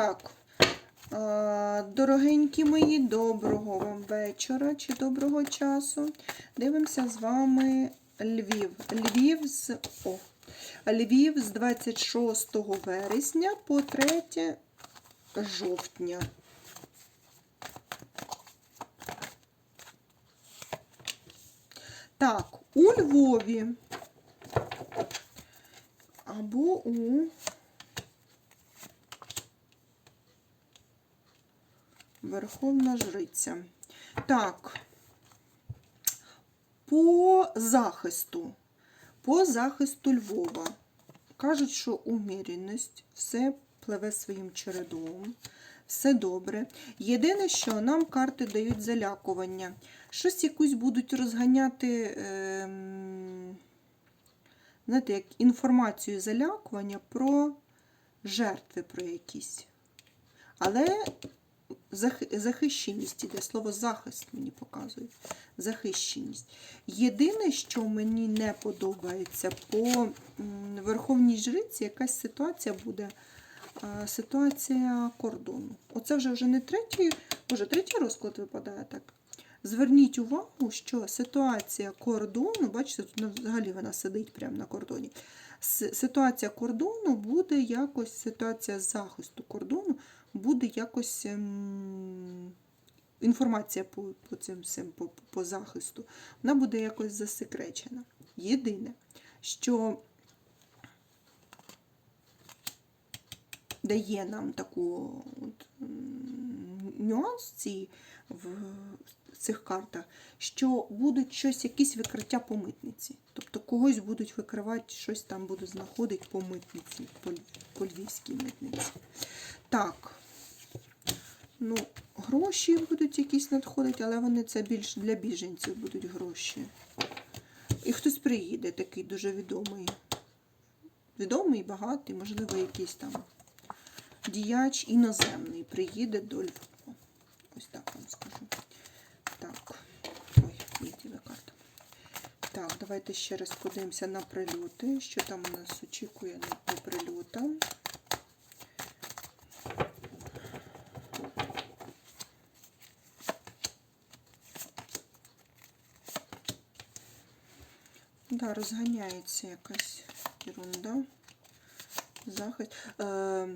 Так. Е, Дорогенькі мої, доброго вам вечора чи доброго часу. Дивимося з вами Львів. Львів з о, Львів з 26 вересня по 3 жовтня. Так, у Львові або у Верховна Жриця. Так, по захисту. По захисту Львова. Кажуть, що уміряність, все пливе своїм чередом, все добре. Єдине, що нам карти дають залякування. Щось якусь будуть розганяти, ем, знаєте, як інформацію залякування про жертви про якісь. Але захищеність іде, слово захист мені показує. Захищеність. Єдине, що мені не подобається, по Верховній Жриці якась ситуація буде. Ситуація кордону. Оце вже вже не третій, може, третій розклад випадає так. Зверніть увагу, що ситуація кордону, бачите, тут взагалі вона сидить прямо на кордоні. Ситуація кордону буде якось, ситуація захисту кордону буде якось ем, інформація по, по цим по, по захисту, вона буде якось засекречена. Єдине, що дає нам таку от, нюанс в в цих картах, що будуть щось, якісь викриття по митниці. Тобто когось будуть викривати, щось там будуть знаходити по митниці, по, по львівській митниці. Так. Ну, гроші будуть якісь надходити, але вони це більш для біженців будуть гроші. І хтось приїде, такий дуже відомий. Відомий, багатий, можливо, якийсь там діяч іноземний приїде до Львова. Ось так вам скажу. Так. Ой, відділа карта. Так, давайте ще раз подивимося на прильоти. Що там у нас очікує на прильотам. Да, розганяється якась ерунда. Захист. Е,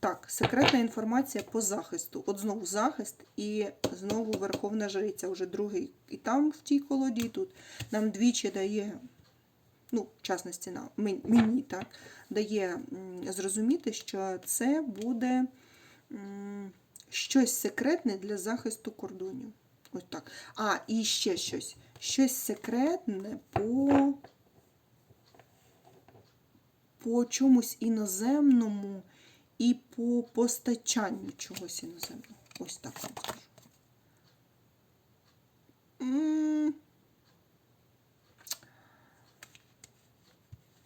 так, секретна інформація по захисту. От знову захист і знову Верховна Жриця, вже другий. І там в тій колоді, і тут. Нам двічі дає, ну, в частності мені так, дає зрозуміти, що це буде щось секретне для захисту кордонів. Ось так. А, і ще щось. Щось секретне по, по чомусь іноземному і по постачанню чогось іноземного. Ось так вам скажу.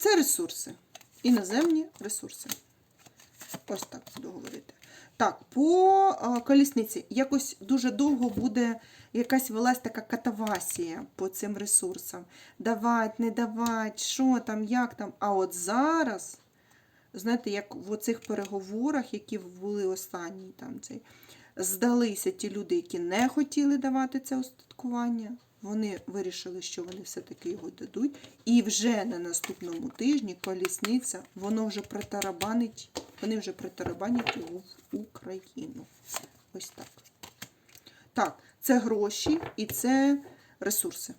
Це ресурси. Іноземні ресурси. Ось так буду говорити. Так, по а, колісниці якось дуже довго буде якась велась така катавасія по цим ресурсам. Давать, не давать, що там, як там. А от зараз, знаєте, як в оцих переговорах, які були останні, там цей, здалися ті люди, які не хотіли давати це устаткування. Вони вирішили, що вони все-таки його дадуть. І вже на наступному тижні колісниця, воно вже притарабанить, вони вже притарабанять в Україну. Ось так. Так, це гроші і це ресурси.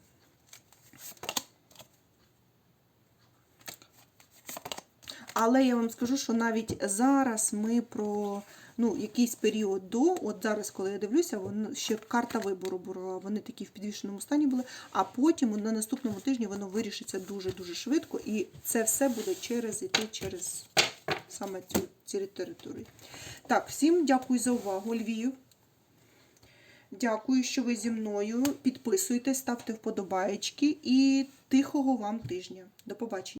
Але я вам скажу, що навіть зараз ми про ну, якийсь період до, от зараз, коли я дивлюся, воно ще карта вибору була, вони такі в підвішеному стані були, а потім на наступному тижні воно вирішиться дуже-дуже швидко, і це все буде через іти через саме цю, цю територію. Так, всім дякую за увагу, Львів. Дякую, що ви зі мною. Підписуйтесь, ставте вподобаєчки і тихого вам тижня. До побачення.